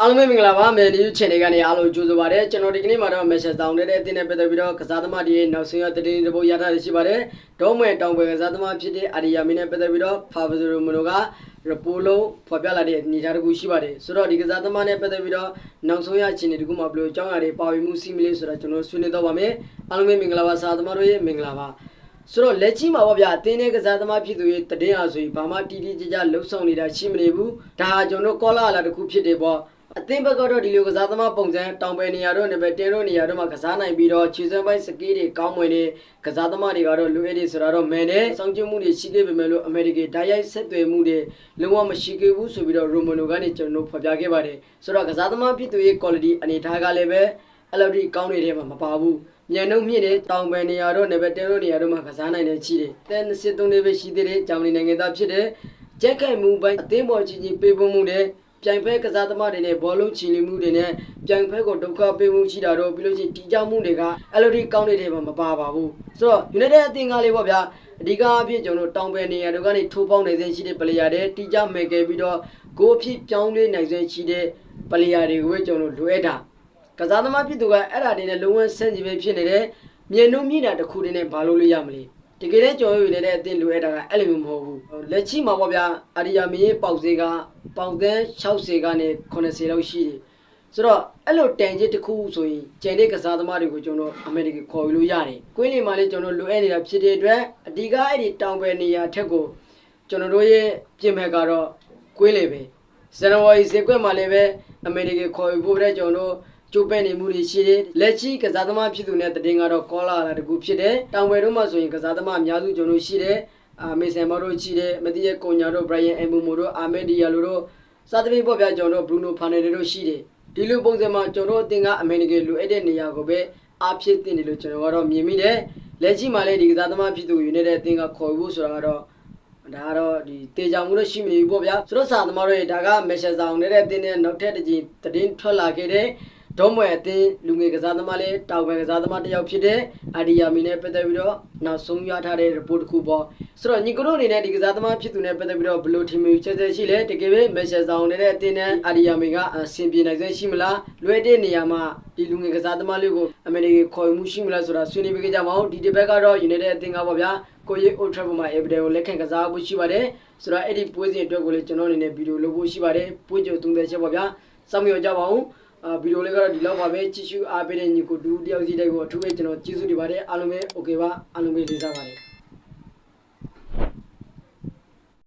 အားလုံးပဲမင်္ဂလာပါမယ်နီယူချန်နယ်ကနေအားလုံးကြိုဆိုပါရစေကျွန်တော်ဒီကနေ့မှာတော့ message တောင်းတဲ့အတင်းနဲ့ပတ်သက်ပြီးတော့ကစားသမားတွေရဲ့နောက်ဆုံးရသတင်းတစ်ပုဒ်ရထားရရှိပါတယ်ဒေါမွေတောင်ပွဲကစားသမားဖြစ်တဲ့အာဒီယာမီနဲ့ပတ်သက်ပြီးတော့ဖာဗဇရိုမနိုကရပိုလုံးဖော်ပြလာတဲ့အနေအထားတစ်ခုရှိပါတယ်ဆိုတော့ဒီကစားသမားနဲ့ပတ်သက်ပြီးတော့နောက်ဆုံးရအခြေအနေတစ်ခုမှာဘယ်လိုအကြောင်းအရာတွေပါဝင်မှုစီမီလေးဆိုတော့ကျွန်တော်ဆွေးနွေးတော့ပါမယ်အားလုံးပဲမင်္ဂလာပါစားသမားတို့ရဲ့မင်္ဂလာပါဆိုတော့လက်ကြီးမှာပေါ့ဗျာအတင်းနဲ့ကစားသမားဖြစ်သူရဲ့တည်င်းအားဆိုရင်ဘာမှတီးတီးကြကြလှုပ်ဆောင်နေတာရှိမနေဘူးဒါဟာကျွန်တော်ကောလာလာတစ်ခုဖြစ်တယ်ပေါ့ အသင်းဘက်ကတော့ဒီလိုကစားသမားပုံစံတောင်ပယ်နေရာတို့နဲ့ပဲတင်းတို့နေရာတို့မှာကစားနိုင်ပြီးတော့ခြေစမ်းပိုင်းစကီးတွေကောင်းမွန်နေကစားသမားတွေကတော့လူအပ်တွေဆိုတာတော့မန်နဲ့စောင့်ကြည့်မှုတွေရှိခဲ့ပေမဲ့လို့အမေရိကန်ဓာတ်ရိုက်ဆက်သွယ်မှုတွေလုံးဝမရှိခဲ့ဘူးဆိုပြီးတော့ရိုမနိုကနေကျွန်တော်တို့ဖော်ပြခဲ့ပါတယ်ဆိုတော့ကစားသမားဖြစ်သူရဲ့ quality အနေထားကလည်းပဲအဲ့လိုဒီကောင်းနေတဲ့မှာမပါဘူးညံနှုတ်မြင့်တဲ့တောင်ပယ်နေရာတို့နဲ့ပဲတင်းတို့နေရာတို့မှာကစားနိုင်တဲ့ချီတယ်တဲ23လေးပဲရှိသေးတယ်ဂျာမနီနိုင်ငံသားဖြစ်တဲ့ဂျက်ခိုင်မှုပိုင်းအသင်းပေါ်ချင်းချင်းပေးပုံမှုတဲ့ ပြိုင်ဖက်ကစားသမားတွေနဲ့ဘောလုံးချီလီမှုတွေနဲ့ပြိုင်ဖက်ကိုဒုက္ခပေးမှုရှိတာတော့ပြီးလို့ရှိရင်တီးကြမှုတွေကအဲ့လိုဒီကောင်းနေတဲ့မှာမပါပါဘူးဆိုတော့ United အသင်းကလေးပေါ့ဗျာအဓိကအဖြစ်ကျွန်တော်တို့တောင်ပယ်နေရာတို့ကနေထိုးပေါင်းနေစဉ်ရှိတဲ့ပလေယာတွေတီးကြမယ်ခဲ့ပြီးတော့ဂိုးအဖြစ်ပြောင်းလဲနိုင်စဉ်ရှိတဲ့ပလေယာတွေကိုပဲကျွန်တော်တို့လိုအပ်တာကစားသမားဖြစ်သူကအဲ့ဒါတွေနဲ့လုံးဝဆန့်ကျင်ပဲဖြစ်နေတယ်မြေနှုံးမြင့်တာတစ်ခုတည်းနဲ့ဘာလို့လို့ရမလဲ တကယ်လည်းကြော်ရွေနေတဲ့အတင်းလိုရတာကအဲ့လိုမျိုးမဟုတ်ဘူးလက်ချိမှာပေါ့ဗျာအာရီယာမင်းရဲ့ပေါက်စေးကပေါက်သန်း60ကနေ80လောက်ရှိတယ်ဆိုတော့အဲ့လိုတန်ကြီးတစ်ခုဆိုရင်ကျန်တဲ့ကစားသမားတွေကိုကျွန်တော်အမေရိကန်ခေါ်ယူလို့ရတယ်ကွင်းလီမှာလည်းကျွန်တော်လိုအပ်နေတာဖြစ်တဲ့အတွက်အဓိကအဲ့ဒီတောင်ပယ်နေရာထက်ကိုကျွန်တော်တို့ရဲ့ပြင်မဲ့ကတော့ကွင်းလီပဲဇန်နဝါရီဈေးကွက်မှာလည်းပဲအမေရိကန်ခေါ်ယူဖို့တဲ့ကျွန်တော်တို့ ကျိုးပဲ့နေမှုတွေရှိတယ်လက်ရှိကစားသမားဖြစ်သူနဲ့တည်င်းကတော့ကောလာလာတကူဖြစ်တယ်တောင်ဝယ်တို့မှာဆိုရင်ကစားသမားအများစုကျွန်တော်ရှိတယ်အာမေဆန်မော်တို့ရှိတယ်မတိရဲ့ကိုညာတို့ဘရိုင်ယန်အမ်ဘူမိုတို့အာမက်ဒီယာလိုတို့စသဖြင့်ပေါ့ဗျာကျွန်တော်တို့ဘရူနိုဖာနယ်တို့ရှိတယ်ဒီလိုပုံစံမှာကျွန်တော်အတင်ကအမေရိကန်လူအပ်တဲ့နေရာကိုပဲအားဖြစ်တင်တယ်လို့ကျွန်တော်ကတော့မြင်မိတယ်လက်ရှိမှာလည်းဒီကစားသမားဖြစ်သူယူနေတဲ့အတင်ကခေါ်ဖို့ဆိုတာကတော့ဒါကတော့ဒီတေချာမှုလို့ရှိမနေဘူးပေါ့ဗျာဆိုတော့စာသမားတို့ရေဒါကမက်ဆေ့ဆောင်နေတဲ့တင်းနဲ့နောက်ထပ်တစ်ကြိမ်သတင်းထွက်လာခဲ့တဲ့ ဒေါမွေအတင်းလူငယ်ကစားသမားလေးတောင်ပယ်ကစားသမားတစ်ယောက်ဖြစ်တဲ့အာဒီယာမီနဲ့ပတ်သက်ပြီးတော့နောက်ဆုံးရထားတဲ့ report တစ်ခုပေါ့ဆိုတော့ညီကတို့အနေနဲ့ဒီကစားသမားဖြစ်သူနဲ့ပတ်သက်ပြီးတော့ဘယ်လိုထင်မြင်ချက်ချက်ရှိလဲတကယ်ပဲမက်ဆေ့ဆောင်နေတဲ့အတင်းနဲ့အာဒီယာမီကအဆင်ပြေနိုင်စေရှိမလားလွယ်တဲ့နေရာမှာဒီလူငယ်ကစားသမားလေးကိုအမေရိကန်ခေါ်ယူမှုရှိမလားဆိုတာဆွေးနွေးပေးကြပါဦးဒီတစ်ဘက်ကတော့ United အတင်းကပေါ့ဗျာကိုရီ Old Trafford မှာ Everton ကိုလက်ခံကစားဖို့ရှိပါတယ်ဆိုတော့အဲ့ဒီပွဲစဉ်အတွက်ကိုလည်းကျွန်တော်အနေနဲ့ဗီဒီယိုလုပ်ဖို့ရှိပါတယ်ပွဲကြိုသုံးသက်ချက်ပါဗျာစောင့်မျှော်ကြပါဦး အာဗီဒီယိုလေးကတော့ဒီလောက်ပါပဲကြည့်ရှုအားပေးတဲ့ညီကိုဒူတယောက်စီတိုက်ကိုအထူးပဲကျွန်တော်ကျေးဇူးတင်ပါတယ်အားလုံးပဲ okay ပါအားလုံးပဲလေးစားပါတယ်